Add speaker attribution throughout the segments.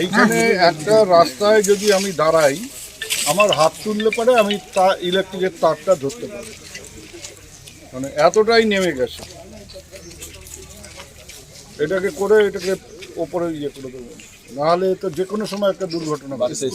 Speaker 1: এইখানে একটা রাস্তায় যদি আমি দাঁড়াই, আমার হাত তুললে পরে আমি তা ইলেকট্রিকের তারটা ধরতে পারি মানে এতটাই নেমে গেছে। এটাকে করে এটাকে ওপরে ইয়ে করে দেবো। নাহলে তো যে কোনো সময় একটা দুর্ঘটনা ঘটে।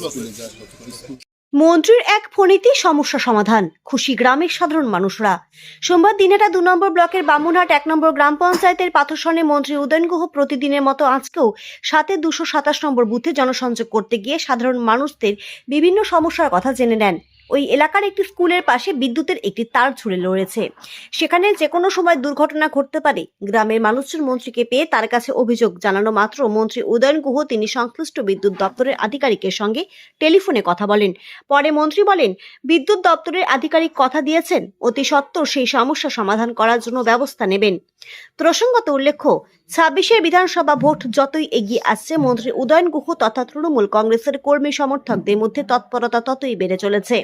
Speaker 2: মন্ত্রীর এক ফোনিতে সমস্যা সমাধান। খুশি গ্রামের সাধারণ মানুষরা। সোমবার দিনেটা দু নম্বর ব্লকের বামুনহাট এক নম্বর গ্রাম পঞ্চায়েতের পাথরসনে মন্ত্রী উদয়ন গুহ প্রতিদিনের মতো আজকেও সাথে দুশো সাতাশ নম্বর বুথে জনসংযোগ করতে গিয়ে সাধারণ মানুষদের বিভিন্ন সমস্যার কথা জেনে নেন। ওই এলাকার একটি স্কুলের পাশে বিদ্যুতের একটি তার ঝুলে রয়েছে সেখানে যে কোনো সময় দুর্ঘটনা ঘটতে পারে। গ্রামের মানুষজন মন্ত্রীকে পেয়ে তার কাছে অভিযোগ জানানো মাত্র মন্ত্রী উদয়ন গুহ। তিনি সংশ্লিষ্ট বিদ্যুৎ দপ্তরের আধিকারিকের সঙ্গে টেলিফোনে কথা বলেন। পরে মন্ত্রী বলেন, বিদ্যুৎ দপ্তরের আধিকারিক কথা দিয়েছেন। অতি সত্বর সেই সমস্যা সমাধান করার জন্য ব্যবস্থা নেবেন। প্রসঙ্গত উল্লেখ্য ছাব্বিশের বিধানসভা ভোট যতই এগিয়ে আসছে, মন্ত্রী উদয়ন গুহ তথা তৃণমূল কংগ্রেসের কর্মী সমর্থকদের মধ্যে তৎপরতা ততই বেড়ে চলেছে।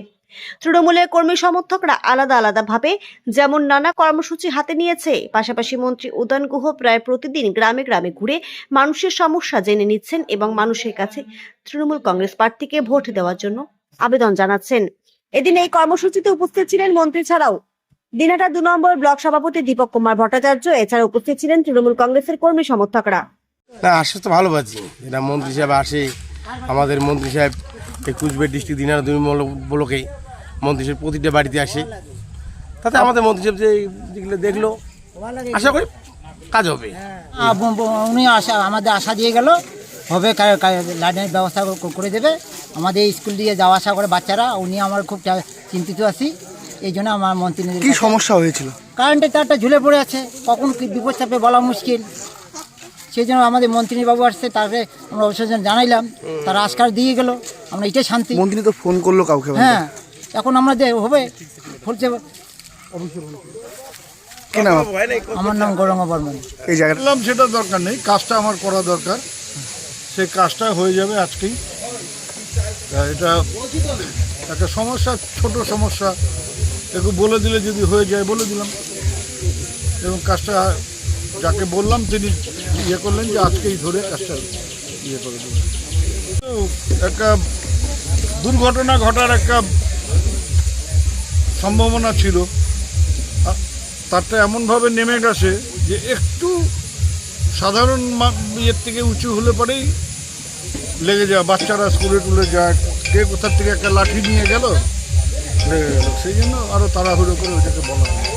Speaker 2: তৃণমূলের কর্মী সমর্থকরা আলাদা আলাদা ভাবে যেমন নানা কর্মসূচি হাতে নিয়েছে, পাশাপাশি মন্ত্রী উদয়ন গুহ প্রায় প্রতিদিন গ্রামে গ্রামে ঘুরে মানুষের সমস্যা জেনে নিচ্ছেন এবং মানুষের কাছে তৃণমূল কংগ্রেস প্রার্থীকে ভোট দেওয়ার জন্য আবেদন জানাচ্ছেন। এদিন এই কর্মসূচিতে উপস্থিত ছিলেন মন্ত্রী ছাড়াও দিনহাটা দু নম্বর ব্লক সভাপতি দীপক কুমার ভট্টাচার্য এছাড়া উপস্থিত ছিলেন তৃণমূল কংগ্রেসের কর্মী সমর্থকরা।
Speaker 3: না আসে তো ভালো পাচ্ছি এটা মন্ত্রী সাহেব আসে আমাদের মন্ত্রী সাহেব এই কুচবিহার ডিস্ট্রিক্ট দিনার দুই ব্লকে মন্ত্রী সাহেব প্রতিটা বাড়িতে আসে। তাতে আমাদের মন্ত্রী সাহেব যে যেগুলো দেখল আশা করি কাজ হবে।
Speaker 4: উনি আশা আমাদের আশা দিয়ে গেল হবে লাইনের ব্যবস্থা করে দেবে। আমাদের স্কুল দিয়ে যাওয়া আসা করে বাচ্চারা উনি আমার খুব চিন্তিত আছি। এই জন্য আমার মন্ত্রী
Speaker 5: কি সমস্যা হয়েছিল?
Speaker 4: কারেন্টের তারটা ঝুলে পড়ে আছে কখন কি বিপদ চাপে বলা মুশকিল। সেই জন্য আমাদের মন্ত্রী বাবু আসছে তাকে আমরা অবশ্যই জানাইলাম। তারা আজকার দিয়ে গেল আমরা এটাই শান্তি।
Speaker 5: মন্ত্রী তো ফোন করল কাউকে
Speaker 4: হ্যাঁ এখন আমাদের হবে ফুলছে আমার নাম গৌরঙ্গ বর্মন।
Speaker 5: এই জায়গাটা
Speaker 1: সেটা দরকার নেই কাজটা আমার করা দরকার। সেই কাজটা হয়ে যাবে আজকেই। এটা একটা সমস্যা ছোট সমস্যা। একটু বলে দিলে যদি হয়ে যায়, বলে দিলাম। এবং কাজটা যাকে বললাম, তিনি ইয়ে করলেন যে আজকেই ধরে কাজটা ইয়ে করে দেবেন তো একটা দুর্ঘটনা ঘটার একটা সম্ভাবনা ছিল। তারটা এমনভাবে নেমে গেছে যে একটু সাধারণ ইয়ের থেকে উঁচু হলে পরেই লেগে যায় বাচ্চারা স্কুলে টুলে যায়। কে কোথার থেকে একটা লাঠি নিয়ে গেল? লেগে গেল। সেই জন্য আরও তাড়াহুড়ো করে ওইটাকে বলা হয়